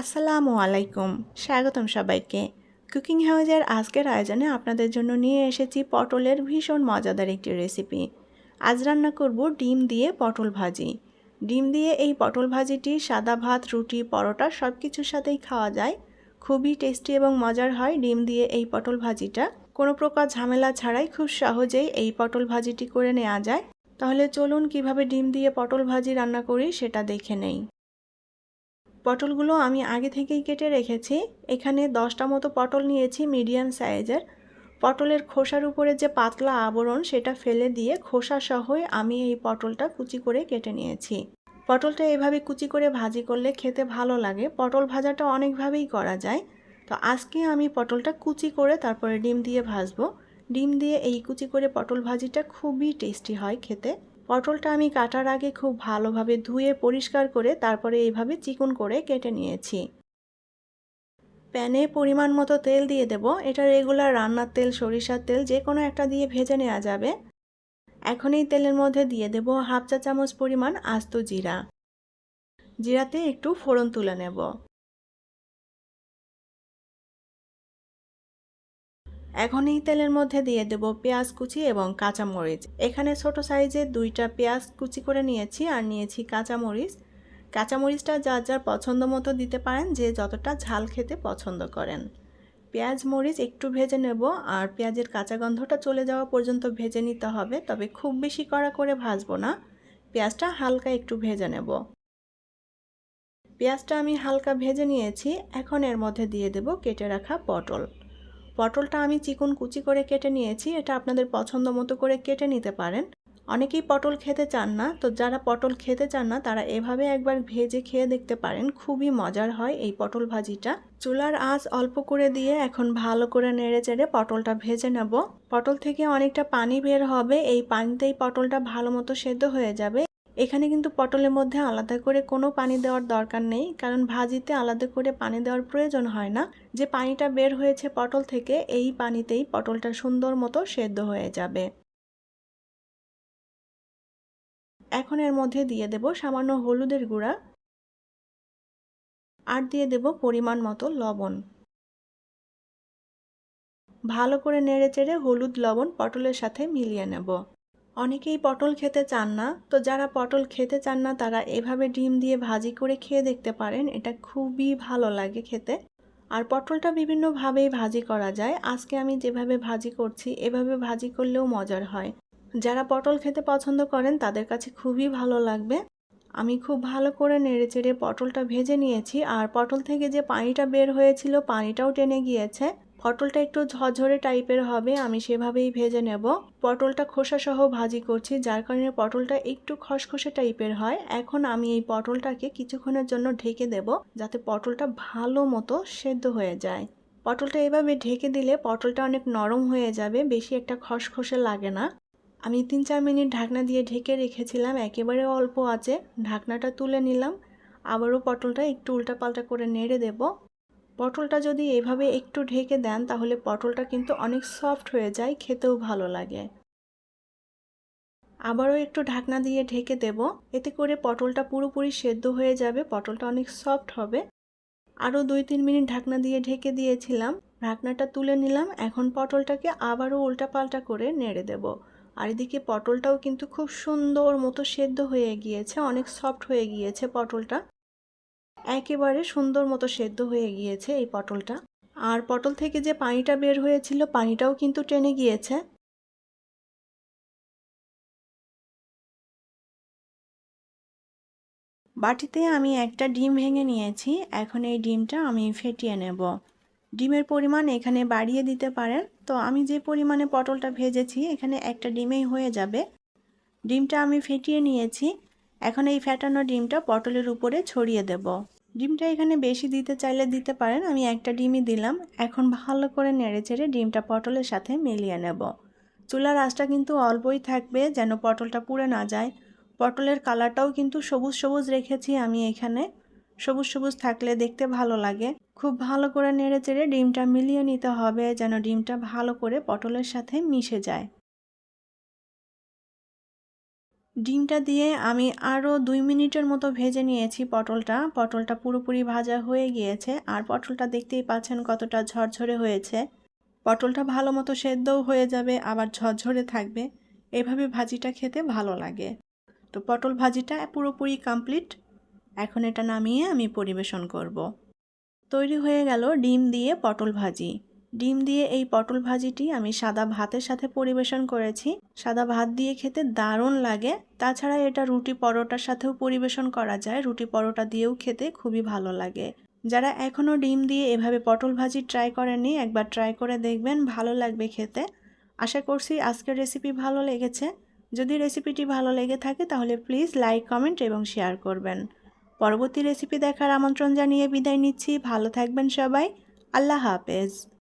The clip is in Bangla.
আসসালামু আলাইকুম। স্বাগতম সবাইকে। কুকিং হাউজের আজকের আয়োজনে আপনাদের জন্য নিয়ে এসেছি পটলের ভীষণ মজাদার একটি রেসিপি। আজ রান্না করব ডিম দিয়ে পটল ভাজি। ডিম দিয়ে এই পটল ভাজিটি সাদা ভাত, রুটি, পরোটা সব কিছুর সাথেই খাওয়া যায়। খুবই টেস্টি এবং মজার হয় ডিম দিয়ে এই পটল ভাজিটা। কোনো প্রকার ঝামেলা ছাড়াই খুব সহজেই এই পটল ভাজিটি করে নেওয়া যায়। তাহলে চলুন কীভাবে ডিম দিয়ে পটল ভাজি রান্না করি সেটা দেখে নেই। পটলগুলো আমি আগে থেকেই কেটে রেখেছি। এখানে দশটা মতো পটল নিয়েছি মিডিয়াম সাইজের পটলের খোসার উপরে যে পাতলা আবরণ, সেটা ফেলে দিয়ে খোসা সহই আমি এই পটলটা কুচি করে কেটে নিয়েছি। পটলটা এভাবে কুচি করে ভাজি করলে খেতে ভালো লাগে। পটল ভাজাটা অনেকভাবেই করা যায়। তো আজকে আমি পটলটা কুচি করে তারপরে ডিম দিয়ে ভাজবো। ডিম দিয়ে এই কুচি করে পটল ভাজিটা খুবই টেস্টি হয় খেতে। পটলটা আমি কাটার আগে খুব ভালোভাবে ধুয়ে পরিষ্কার করে তারপরে এইভাবে চিকন করে কেটে নিয়েছি। প্যানে পরিমাণ মতো তেল দিয়ে দেব। এটা রেগুলার রান্নার তেল, সরিষার তেল, যে কোনো একটা দিয়ে ভেজে নেওয়া যাবে। এখন এই তেলের মধ্যে দিয়ে দেব হাফ চা চামচ পরিমাণ আস্ত জিরা। জিরাতে একটু ফোড়ন তুলে নেব। এখন এই তেলের মধ্যে দিয়ে দেব পেঁয়াজ কুচি এবং কাঁচামরিচ। এখানে ছোট সাইজের দুইটা পেঁয়াজ কুচি করে নিয়েছি আর নিয়েছি কাঁচামরিচ। কাঁচামরিচটা যার যার পছন্দ মতো দিতে পারেন, যে যতটা ঝাল খেতে পছন্দ করেন। পেঁয়াজ মরিচ একটু ভেজে নেব আর পেঁয়াজের কাঁচা গন্ধটা চলে যাওয়া পর্যন্ত ভেজে নিতে হবে, তবে খুব বেশি কড়া করে ভাজবো না। পেঁয়াজটা হালকা একটু ভেজে নেব। পেঁয়াজটা আমি হালকা ভেজে নিয়েছি, এখন এর মধ্যে দিয়ে দেব কেটে রাখা পটল। পটলটা আমি চিকন কুচি করে কেটে নিয়েছি, এটা আপনাদের পছন্দ মতো করে কেটে নিতে পারেন। অনেকেই পটল খেতে চান না, তো যারা পটল খেতে চান না, তারা এভাবে একবার ভেজে খেয়ে দেখতে পারেন, খুবই মজার হয় এই পটল ভাজিটা। চুলার আঁচ অল্প করে দিয়ে এখন ভালো করে নেড়ে চেড়ে পটলটা ভেজে নেব। পটল থেকে অনেকটা পানি বের হবে, এই পানিতেই পটলটা ভালো মতো সেদ্ধ হয়ে যাবে। এখানে কিন্তু পটলের মধ্যে আলাদা করে কোনো পানি দেওয়ার দরকার নেই, কারণ ভাজিতে আলাদা করে পানি দেওয়ার প্রয়োজন হয় না। যে পানিটা বের হয়েছে পটল থেকে, এই পানিতেই পটলটা সুন্দর মতো সেদ্ধ হয়ে যাবে। এখন এর মধ্যে দিয়ে দেব সামান্য হলুদের গুঁড়া আর দিয়ে দেব পরিমাণ মতো লবণ। ভালো করে নেড়ে চেড়ে হলুদ লবণ পটলের সাথে মিলিয়ে নেব। অনেকেই পটল খেতে চান না, তো যারা পটল খেতে চান না, তারা এভাবে ডিম দিয়ে ভাজি করে খেয়ে দেখতে পারেন, এটা খুবই ভালো লাগে খেতে। আর পটলটা বিভিন্নভাবেই ভাজি করা যায়, আজকে আমি যেভাবে ভাজি করছি, এভাবে ভাজি করলেও মজার হয়। যারা পটল খেতে পছন্দ করেন, তাদের কাছে খুবই ভালো লাগবে। আমি খুব ভালো করে নেড়ে চেড়ে পটলটা ভেজে নিয়েছি, আর পটল থেকে যে পানিটা বের হয়েছিল, পানিটাও টেনে গিয়েছে। পটলটা একটু ঝরঝরে টাইপের হবে, আমি সেভাবেই ভেজে নেব। পটলটা খোসা সহ ভাজি করছি, যার কারণে পটলটা একটু খসখসে টাইপের হয়। এখন আমি এই পটলটাকে কিছুক্ষণের জন্য ঢেকে দেব, যাতে পটলটা ভালো মতো সেদ্ধ হয়ে যায়। পটলটা এভাবে ঢেকে দিলে পটলটা অনেক নরম হয়ে যাবে, বেশি একটা খসখসে লাগে না। আমি তিন চার মিনিট ঢাকনা দিয়ে ঢেকে রেখেছিলাম, একেবারে অল্প আছে। ঢাকনাটা তুলে নিলাম, আবারও পটলটা একটু উল্টাপাল্টা করে নেড়ে দেব। পটলটা যদি এভাবে একটু ঢেকে দেন, তাহলে পটলটা কিন্তু অনেক সফট হয়ে যায়, খেতেও ভালো লাগে। আবারও একটু ঢাকনা দিয়ে ঢেকে দেব। এতে করে পটলটা পুরোপুরি সেদ্ধ হয়ে যাবে, পটলটা অনেক সফট হবে। আরও দুই তিন মিনিট ঢাকনা দিয়ে ঢেকে দিয়েছিলাম, ঢাকনাটা তুলে নিলাম। এখন পটলটাকে আবারও উল্টাপাল্টা করে নেড়ে দেব। আর এদিকে পটলটাও কিন্তু খুব সুন্দর মতো সেদ্ধ হয়ে গিয়েছে, অনেক সফট হয়ে গিয়েছে পটলটা। একেবারে সুন্দর মতো সেদ্ধ হয়ে গিয়েছে এই পটলটা। আর পটল থেকে যে পানিটা বের হয়েছিল, পানিটাও কিন্তু টেনে গিয়েছে। বাটিতে আমি একটা ডিম ভেঙে নিয়েছি। এখন এই ডিমটা আমি ফেটিয়ে নেব। ডিমের পরিমাণ এখানে বাড়িয়ে দিতে পারেন। তো আমি যে পরিমাণে পটলটা ভেজেছি, এখানে একটা ডিমেই হয়ে যাবে। ডিমটা আমি ফেটিয়ে নিয়েছি। এখন এই ফেটানো ডিমটা পটলের উপরে ছড়িয়ে দেব। ডিমটা এখানে বেশি দিতে চাইলে দিতে পারেন। আমি একটা ডিমই দিলাম। এখন ভালো করে নেড়ে চেড়ে ডিমটা পটলের সাথে মিলিয়ে নেব। চুলার আঁচটা কিন্তু অল্পই থাকবে যেন পটলটা পুড়ে না যায়। পটলের কালারটাও কিন্তু সবুজ সবুজ রেখেছি আমি এখানে। সবুজ সবুজ থাকলে দেখতে ভালো লাগে। খুব ভালো করে নেড়ে চেড়ে ডিমটা মিলিয়ে নিতে হবে যেন ডিমটা ভালো করে পটলের সাথে মিশে যায়। ডিমটা দিয়ে আমি আরও দুই মিনিটের মতো ভেজে নিয়েছি পটলটা। পটলটা পুরোপুরি ভাজা হয়ে গিয়েছে আর পটলটা দেখতেই পাচ্ছেন কতটা ঝরঝরে হয়েছে। পটলটা ভালো মতো সেদ্ধও হয়ে যাবে, আবার ঝরঝরে থাকবে। এভাবে ভাজিটা খেতে ভালো লাগে। তো পটল ভাজিটা পুরোপুরি কমপ্লিট এখন এটা নামিয়ে আমি পরিবেশন করব। তৈরি হয়ে গেল ডিম দিয়ে পটল ভাজি। ডিম দিয়ে এই পটল ভাজিটি আমি সাদা ভাতের সাথে পরিবেশন করেছি। সাদা ভাত দিয়ে খেতে দারুণ লাগে। তাছাড়া এটা রুটি পরোটার সাথেও পরিবেশন করা যায়। রুটি পরোটা দিয়েও খেতে খুবই ভালো লাগে। যারা এখনও ডিম দিয়ে এভাবে পটল ভাজি ট্রাই করেননি, একবার ট্রাই করে দেখবেন, ভালো লাগবে খেতে। আশা করছি আজকের রেসিপি ভালো লেগেছে। যদি রেসিপিটি ভালো লেগে থাকে তাহলে প্লিজ লাইক, কমেন্ট এবং শেয়ার করবেন। পরবর্তী রেসিপি দেখার আমন্ত্রণ জানিয়ে বিদায় নিচ্ছি। ভালো থাকবেন সবাই। আল্লাহ হাফেজ।